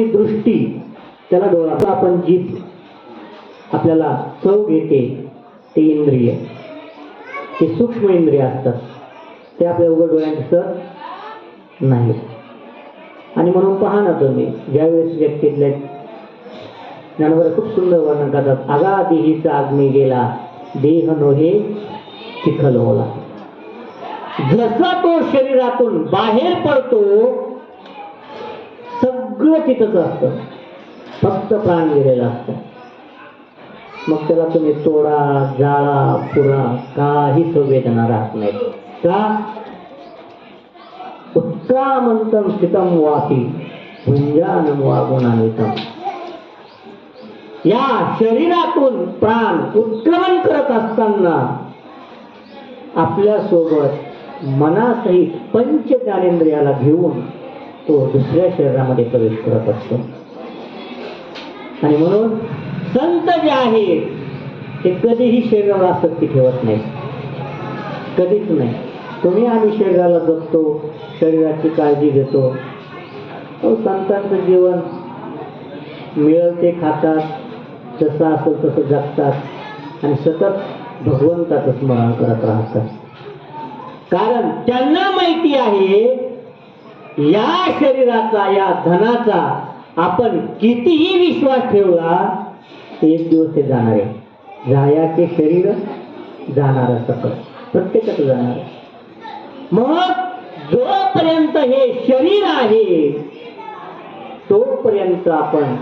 होती दृष्टी त्याला डोळा आपण जीत. आपल्याला चव घेते ते इंद्रिय. ते सूक्ष्म इंद्रिय असतात. ते आपल्या उघड डोळ्यांचं नाही आणि म्हणून पहा ना तुम्ही ज्यावेळेस व्यक्तीतले ज्ञानवर खूप सुंदर वर्णन करतात आगा देहीचा अग्नी गेला देह नोहे चिखल होला. जसा तो शरीरातून बाहेर पडतो सगळं तिथंच असतं. फक्त प्राण गेलेला असतं. मग त्याला तुम्ही तोडा जाळा पुरा काही संवेदना राहत नाही का? उत्क्रामंतम स्थितम वासी भुंजानम वागुणान्वितम या शरीरातून प्राण उत्क्रमण करत असताना आपल्यासोबत मनासहित पंच ज्ञानेंद्रियाला घेऊन तो दुसऱ्या शरीरामध्ये प्रवेश करत असतो. आणि म्हणून संत जे आहेत ते कधीही शरीराला आसक्ती ठेवत नाही कधीच नाही. तुम्ही आम्ही शरीराला जगतो शरीराची काळजी घेतो. अहो, संतांचं जीवन मिळेल ते खातात जसं असेल तसं जगतात. आणि सतत भगवंताचं स्मरण करत राहतात. कारण त्यांना माहिती आहे या शरीराचा या धनाचा आपण कितीही विश्वास ठेवला एक दिवस ते जाणार आहे. जायाचे शरीर जाणार सकल प्रत्येकाचं जाणार मग जोपर्यंत हे शरीर आहे तोपर्यंत आपण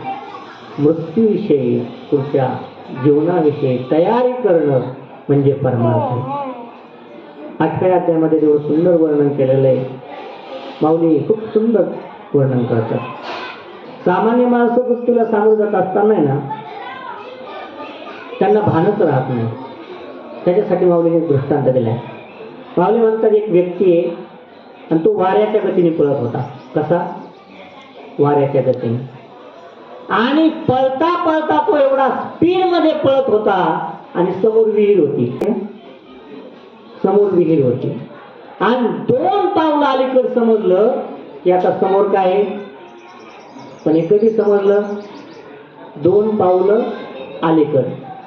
मृत्यूविषयी तुमच्या जीवनाविषयी तयारी करणं म्हणजे परमार्थ. आठव्या अध्यायामध्ये जेवढं सुंदर वर्णन केलेलं आहे. माऊली खूप सुंदर वर्णन करतात. सामान्य माणसं गोष्टीला सामोरं जात असताना ना त्यांना भानच राहत नाही. त्याच्यासाठी माऊलीने दृष्टांत दिला आहे माऊली म्हणतात एक व्यक्ती आहे आणि तो वाऱ्याच्या गतीने पळत होता. कसा? वाऱ्याच्या गतीने. आणि पळता पळता तो एवढा स्पीडमध्ये पळत होता आणि समोर विहीर होती. समोर विहीर होती. आणि दोन पावलं अलीकडे समजलं की आता समोर काय आहे? पण हे कधी समजलं? दोन पावलं अलीकड.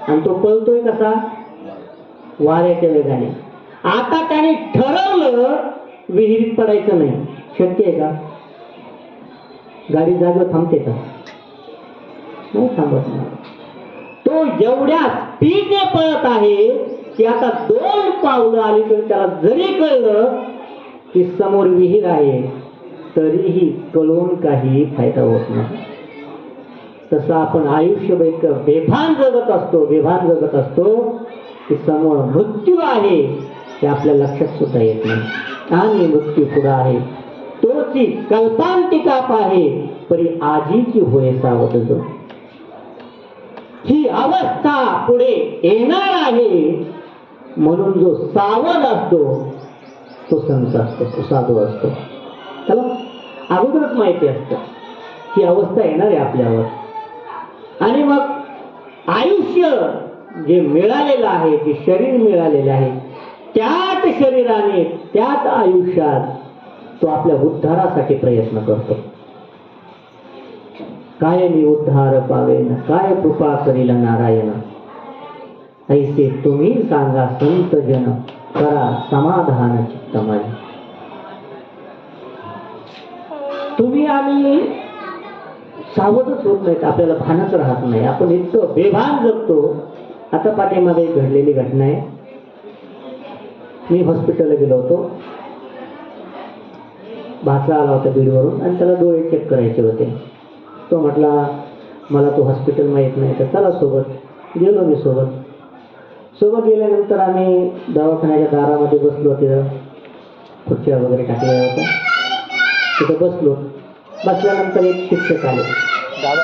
आणि तो पळतोय कसा? वाऱ्याच्या वेगाने. आता त्याने ठरवलं विहिरीत पडायचं नाही. शक्य आहे का? गाडी जागेवर थांबते का? नाही थांबत. नाही तो एवढ्या स्पीडने पळत आहे की आता दोन पावलं अलीकडे त्याला जरी कळलं की समोर विहीर आहे तरीही कळून काही फायदा होत नाही. तसं आपण आयुष्य बेभान जगत असतो बेभान जगत असतो की समोर मृत्यू आहे ते आपल्या लक्षात सुद्धा येत नाही. आणि मृत्यू पुढे आहे? तोची कल्पांतिकाप आहे परी आजीची होय सावध ही अवस्था पुढे येणार आहे म्हणून जो सावध असतो तो संत असतो तो साधू असतो. त्याला अगोदरच माहिती असतं. ही अवस्था येणार आहे आपल्यावर. आणि मग आयुष्य जे मिळालेलं आहे जे शरीर मिळालेलं आहे त्याच शरीराने त्याच आयुष्यात तो आपल्या उद्धारासाठी प्रयत्न करतो. काय मी उद्धार पावेन? काय कृपा करील नारायण? ऐसे तुम्ही सांगा संत जन करा समाधान चित्त माझे तुम्ही आम्ही सावधच होत नाहीत आपल्याला भानच राहत नाही. आपण इतकं बेभान जगतो. आता पाठीमागे घडलेली घटना आहे. मी हॉस्पिटलला गेलो होतो. भाचा आला होता बीडवरून आणि त्याला डोळे चेक करायचे होते. तो म्हटला मला तो हॉस्पिटल माहीत नाही तर चला सोबत. गेलो मी सोबत. सोबत गेल्यानंतर आम्ही दवाखान्याच्या दारामध्ये बसलो तिथं. खुर्च्या वगैरे टाकल्या होत्या. तिथं बसलो. बसल्यानंतर एक शिक्षक आले. दादा